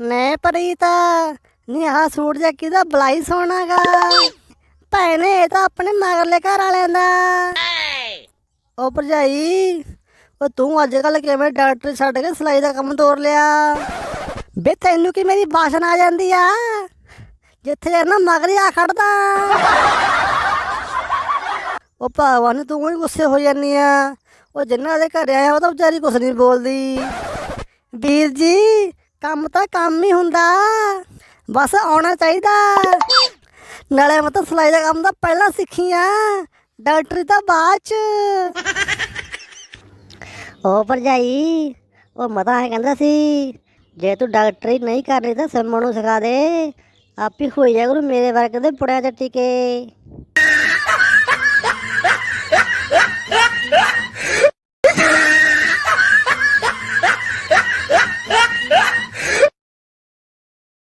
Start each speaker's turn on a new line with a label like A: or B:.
A: ਮੈਂ ਪ੍ਰੀਤਾ, ਨੀ ਆਹ ਸੂਟ ਜਿਹਾ ਕਿਹਦਾ ਬਲਾਈ ਸੋਹਣਾਗਾ ਭੈਣੇ, ਇਹ ਤਾਂ ਆਪਣੇ ਮਗਰਲੇ ਘਰ ਵਾਲਿਆਂ ਦਾ। ਉਹ ਭਰਜਾਈ, ਉਹ ਤੂੰ ਅੱਜ ਕੱਲ ਕਿਵੇਂ ਡਾਕਟਰ ਛੱਡ ਕੇ ਸਿਲਾਈ ਦਾ ਕੰਮ ਤੋਰ ਲਿਆ? ਬੇ, ਤੈਨੂੰ ਕੀ ਮੇਰੀ ਬਾਸ਼ਨ ਆ ਜਾਂਦੀ ਆ? ਜਿੱਥੇ ਜਾਣਾ ਮਗਰ ਆ ਖੜਦਾ। ਉਹ ਭਗਵਾਨ ਤੂੰ ਹੀ ਗੁੱਸੇ ਹੋ ਜਾਨੀ ਆ। ਉਹ ਜਿੰਨਾ ਦੇ ਘਰੇ ਆਇਆ ਉਹ ਤਾਂ ਵਿਚਾਰੀ ਕੁਛ ਨਹੀਂ ਬੋਲਦੀ। ਵੀਰ ਜੀ ਕੰਮ ਤਾਂ ਕੰਮ ਹੀ ਹੁੰਦਾ। ਬਸ ਆਉਣਾ ਚਾਹੀਦਾ। ਨਾਲੇ ਮੈਂ ਤਾਂ ਸਿਲਾਈ ਦਾ ਕੰਮ ਤਾਂ ਪਹਿਲਾਂ ਸਿੱਖੀ ਆ ਡਾਕਟਰੀ ਤਾਂ ਬਾਅਦ ਚ। ਉਹ ਭਰਜਾਈ, ਉਹ ਮਤਾ ਹੈ ਕਹਿੰਦਾ ਸੀ, ਜੇ ਤੂੰ ਡਾਕਟਰੀ ਨਹੀਂ ਕਰਨੀ ਤਾਂ ਸਿਮਣ ਨੂੰ ਸਿਖਾ ਦੇ। ਆਪੇ ਹੋਈ ਜਾ ਕਰੂ ਮੇਰੇ ਵਰਗੇ ਦੇ ਪੁੜਿਆਂ ਤੇ ਟਿਕੇ।